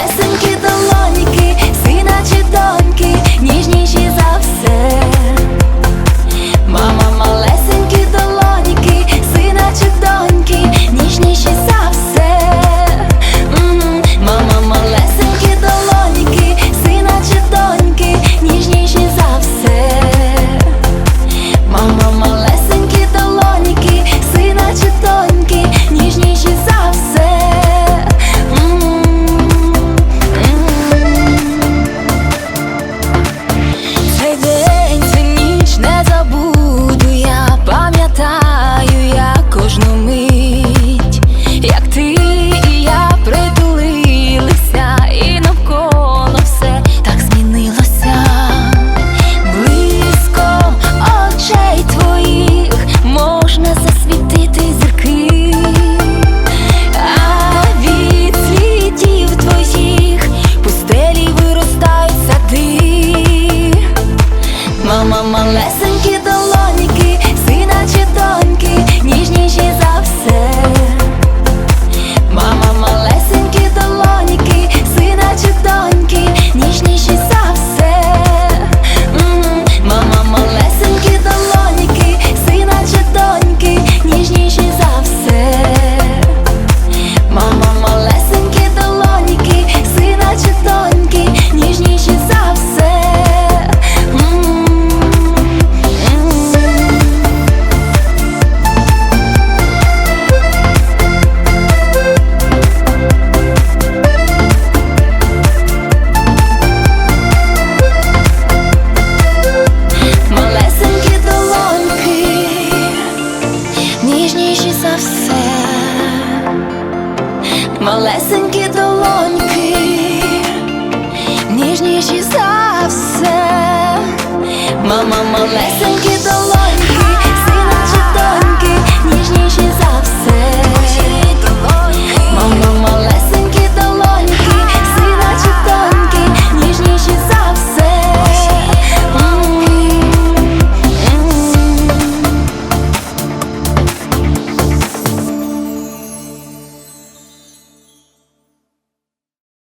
Малесенькі долоніки, сина чи доньки, ніжніші за все. Mama, mama, let's get along.